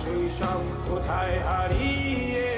শৈশব কোথায় হারিয়ে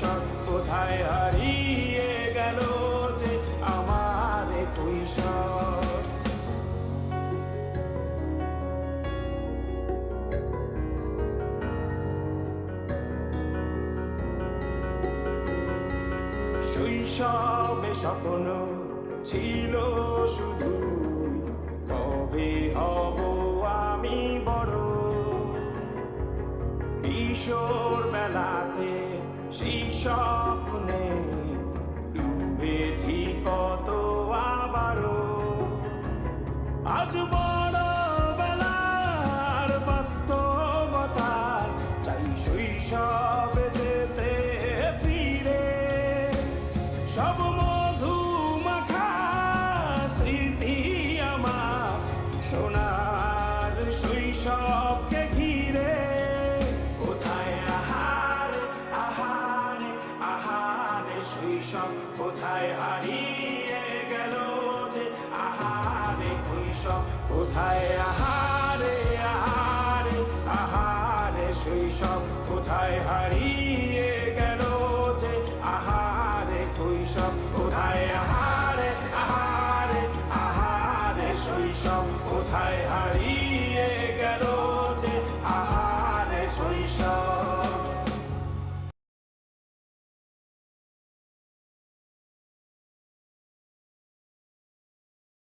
কৈশোর কোথায় হারিয়ে গেল যে আমারে কৈশোর শৈশবে স্বপ্ন ছিল শুধু কবে হব আমি বড় কিশোর বেলাতে সেই স্বপ্নে শৈশব কোথায় হারিয়ে গেল যে আহারে কৈশব কোথায় আহারে আহারে আহারে শৈশব কোথায় হারিয়ে গেল যে আহারে কৈশব কোথায় আহারে আহারে আহারে শৈশব কোথায় হারিয়ে গেল শৈশব